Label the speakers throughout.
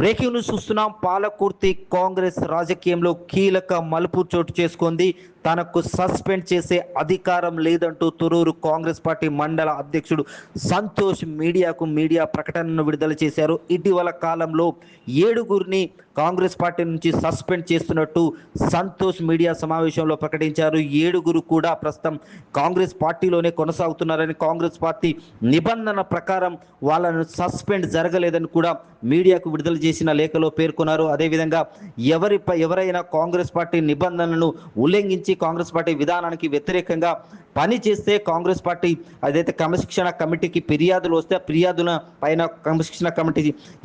Speaker 1: Breaking news చూస్తున్నాం. పాలకుర్తి కాంగ్రెస్ రాజకీయంలో కీలక మలుపు చోటు చేసుకుంది. తనకు సస్పెండ్ చేసే అధికారం లేదంటూ తురూరు కాంగ్రెస్ పార్టీ మండల అధ్యక్షుడు సంతోష్ మీడియాకు మీడియా ప్రకటనను విడుదల చేశారు. ఇటీవల కాలంలో ఏడుగురిని కాంగ్రెస్ పార్టీ నుంచి సస్పెండ్ చేస్తున్నట్టు సంతోష్ మీడియా సమావేశంలో ప్రకటించారు. ఏడుగురు కూడా ప్రస్తుతం కాంగ్రెస్ పార్టీలోనే కొనసాగుతున్నారని కాంగ్రెస్ పార్టీ నిబంధన ప్రకారం వాళ్ళను సస్పెండ్ జరగలేదని కూడా మీడియాకు విడుదల చేసిన లేఖలో పేర్కొన్నారు. అదేవిధంగా ఎవరిపై ఎవరైనా కాంగ్రెస్ పార్టీ నిబంధనలను ఉల్లంఘించి కాంగ్రెస్ పార్టీ విధానానికి వ్యతిరేకంగా పని చేస్తే కాంగ్రెస్ పార్టీ అదైతే క్రమశిక్షణ కమిటీకి ఫిర్యాదులు వస్తే ఫిర్యాదుల పైన క్రమశిక్షణ కమిటీ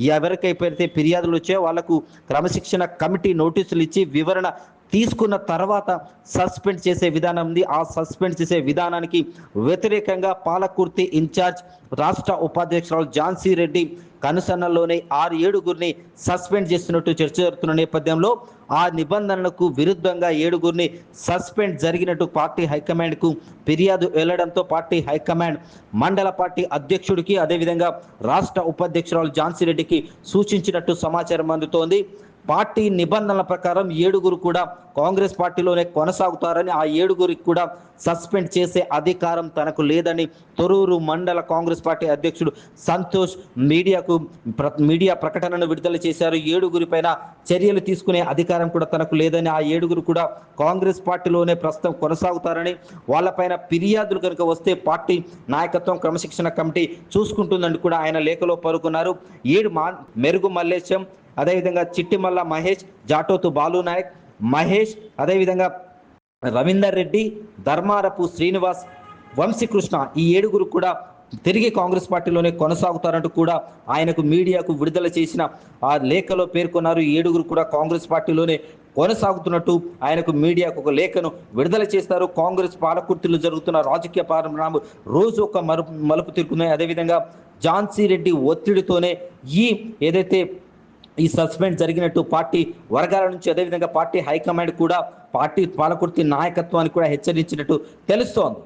Speaker 1: ఎవరికైతే ఫిర్యాదులు వచ్చాయో వాళ్ళకు క్రమశిక్షణ కమిటీ నోటీసులు ఇచ్చి వివరణ తీసుకున్న తర్వాత సస్పెండ్ చేసే విధానం ఉంది. ఆ సస్పెండ్ చేసే విధానానికి వ్యతిరేకంగా పాలకుర్తి ఇన్ఛార్జ్ రాష్ట్ర ఉపాధ్యక్షురాలు ఝాన్సీ రెడ్డి కనుసన్నల్లోనే ఆరు ఏడుగురిని సస్పెండ్ చేస్తున్నట్టు చర్చ జరుగుతున్న నేపథ్యంలో ఆ నిబంధనలకు విరుద్ధంగా ఏడుగురిని సస్పెండ్ జరిగినట్టు పార్టీ హైకమాండ్కు ఫిర్యాదు వెళ్ళడంతో పార్టీ హైకమాండ్ మండల పార్టీ అధ్యక్షుడికి అదేవిధంగా రాష్ట్ర ఉపాధ్యక్షురాలు ఝాన్సీ రెడ్డికి సూచించినట్టు సమాచారం అందుతోంది. పార్టీ నిబంధనల ప్రకారం ఏడుగురు కూడా కాంగ్రెస్ పార్టీలోనే కొనసాగుతారని ఆ ఏడుగురికి కూడా సస్పెండ్ చేసే అధికారం తనకు లేదని తొరూరు మండల కాంగ్రెస్ పార్టీ అధ్యక్షుడు సంతోష్ మీడియాకు ప్ర- మీడియా ప్రకటనను విడుదల చేశారు. ఏడుగురి పైన చర్యలు తీసుకునే అధికారం కూడా తనకు లేదని ఆ ఏడుగురు కూడా కాంగ్రెస్ పార్టీలోనే ప్రస్తుతం కొనసాగుతారని వాళ్ళపైన ఫిర్యాదులు కనుక వస్తే పార్టీ నాయకత్వం క్రమశిక్షణ కమిటీ చూసుకుంటుందని కూడా ఆయన లేఖలో పరుగున్నారు ఏడు మా మెరుగు మల్లేశం అదేవిధంగా చిట్టిమల్ల మహేష్ జాటోతు బాలు నాయక్ మహేష్ అదేవిధంగా రవీందర్ రెడ్డి ధర్మారపు శ్రీనివాస్ వంశీకృష్ణ ఈ ఏడుగురు కూడా తిరిగి కాంగ్రెస్ పార్టీలోనే కొనసాగుతారంటూ కూడా ఆయనకు మీడియాకు విడుదల చేసిన ఆ లేఖలో పేర్కొన్నారు. ఈ ఏడుగురు కూడా కాంగ్రెస్ పార్టీలోనే కొనసాగుతున్నట్టు ఆయనకు మీడియాకు ఒక లేఖను విడుదల చేస్తారు. కాంగ్రెస్ పాలకుర్తిలో జరుగుతున్న రాజకీయ పరిణామం రోజు ఒక మరుపు మలుపు తిరుగుతున్నాయి. అదేవిధంగా ఝాన్సీ రెడ్డి ఒత్తిడితోనే ఈ ఏదైతే ఈ సస్పెండ్ జరిగినట్టు పార్టీ వర్గాల నుంచి అదేవిధంగా పార్టీ హైకమాండ్ కూడా పార్టీ పాలకుర్తి నాయకత్వానికి కూడా హెచ్చరించినట్టు తెలుస్తోంది.